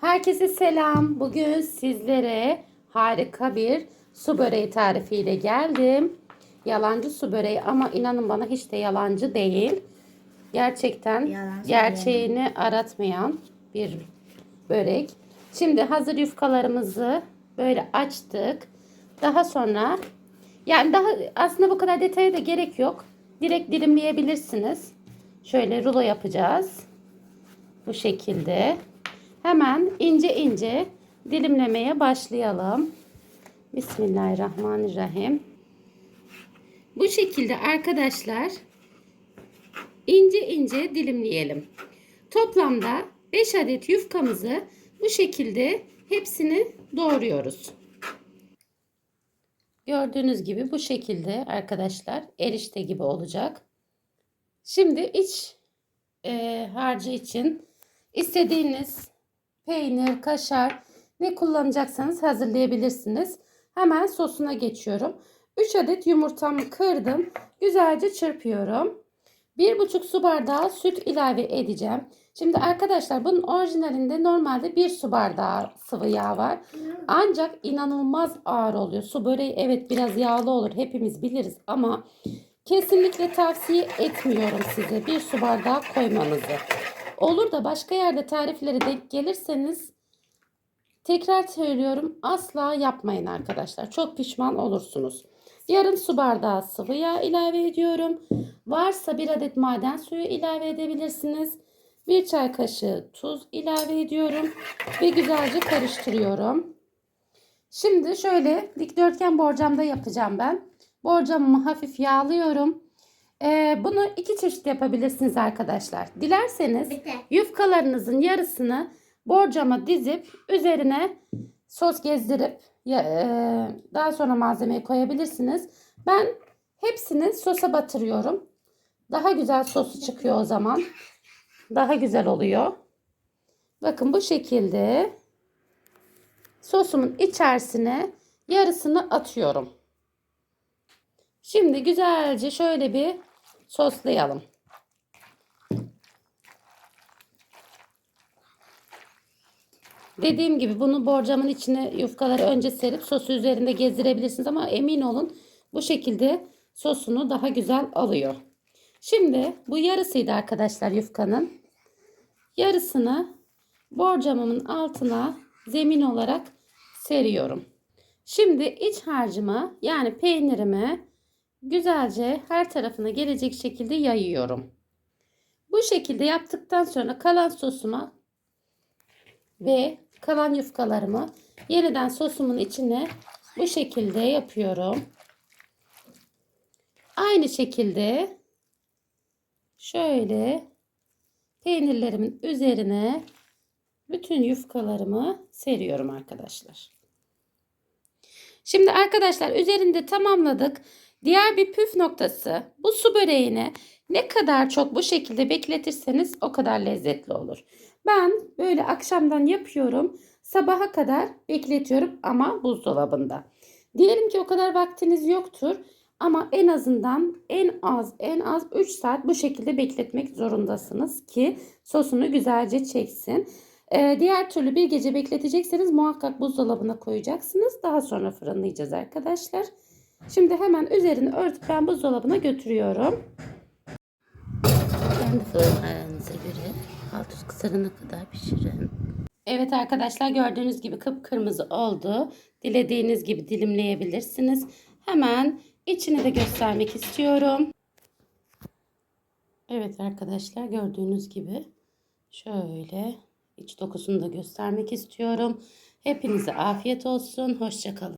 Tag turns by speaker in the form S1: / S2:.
S1: Herkese selam. Bugün sizlere harika bir su böreği tarifiyle geldim. Yalancı su böreği ama inanın bana hiç de yalancı değil. Gerçekten
S2: Yalan
S1: gerçeğini aratmayan bir börek. Şimdi hazır yufkalarımızı böyle açtık. Daha sonra yani daha aslında bu kadar detaya da gerek yok. Direkt dilimleyebilirsiniz. Şöyle rulo yapacağız. Bu şekilde. Hemen ince ince dilimlemeye başlayalım. Bismillahirrahmanirrahim. Bu şekilde arkadaşlar ince ince dilimleyelim. Toplamda 5 adet yufkamızı bu şekilde hepsini doğruyoruz. Gördüğünüz gibi bu şekilde arkadaşlar erişte gibi olacak. Şimdi iç e, harcı için istediğiniz peynir, kaşar ne kullanacaksanız hazırlayabilirsiniz. Hemen sosuna geçiyorum. 3 adet yumurtamı kırdım. Güzelce çırpıyorum. 1,5 su bardağı süt ilave edeceğim. Şimdi arkadaşlar bunun orijinalinde normalde 1 su bardağı sıvı yağ var. Ancak inanılmaz ağır oluyor. Su böreği evet biraz yağlı olur. Hepimiz biliriz ama kesinlikle tavsiye etmiyorum size 1 su bardağı koymanızı. Olur da başka yerde tariflere denk gelirseniz tekrar söylüyorum asla yapmayın arkadaşlar. Çok pişman olursunuz. Yarım su bardağı sıvı yağ ilave ediyorum. Varsa bir adet maden suyu ilave edebilirsiniz. Bir çay kaşığı tuz ilave ediyorum ve güzelce karıştırıyorum. Şimdi şöyle dikdörtgen borcamda yapacağım ben. Borcamımı hafif yağlıyorum. Ee, bunu iki çeşit yapabilirsiniz arkadaşlar. Dilerseniz yufkalarınızın yarısını borcama dizip üzerine sos gezdirip ya, e, daha sonra malzemeyi koyabilirsiniz. Ben hepsini sosa batırıyorum. Daha güzel sosu çıkıyor o zaman. Daha güzel oluyor. Bakın bu şekilde sosumun içerisine yarısını atıyorum. Şimdi güzelce şöyle bir soslayalım. Dediğim gibi bunu borcamın içine yufkaları önce serip sosu üzerinde gezdirebilirsiniz ama emin olun bu şekilde sosunu daha güzel alıyor. Şimdi bu yarısıydı arkadaşlar yufkanın. Yarısını borcamımın altına zemin olarak seriyorum. Şimdi iç harcımı yani peynirimi güzelce her tarafına gelecek şekilde yayıyorum. Bu şekilde yaptıktan sonra kalan sosuma ve kalan yufkalarımı yeniden sosumun içine bu şekilde yapıyorum. Aynı şekilde şöyle peynirlerimin üzerine bütün yufkalarımı seriyorum arkadaşlar. Şimdi arkadaşlar üzerinde tamamladık. Diğer bir püf noktası bu su böreğini ne kadar çok bu şekilde bekletirseniz o kadar lezzetli olur. Ben böyle akşamdan yapıyorum. Sabaha kadar bekletiyorum ama buzdolabında. Diyelim ki o kadar vaktiniz yoktur. Ama en azından en az en az 3 saat bu şekilde bekletmek zorundasınız ki sosunu güzelce çeksin. Ee, diğer türlü bir gece bekletecekseniz muhakkak buzdolabına koyacaksınız. Daha sonra fırınlayacağız arkadaşlar. Şimdi hemen üzerini örtüp ben buzdolabına götürüyorum. Kendi fırın ayarınıza göre alt üst kısırına kadar pişirin. Evet arkadaşlar gördüğünüz gibi kıpkırmızı oldu. Dilediğiniz gibi dilimleyebilirsiniz. Hemen içini de göstermek istiyorum. Evet arkadaşlar gördüğünüz gibi şöyle iç dokusunu da göstermek istiyorum. Hepinize afiyet olsun. Hoşçakalın.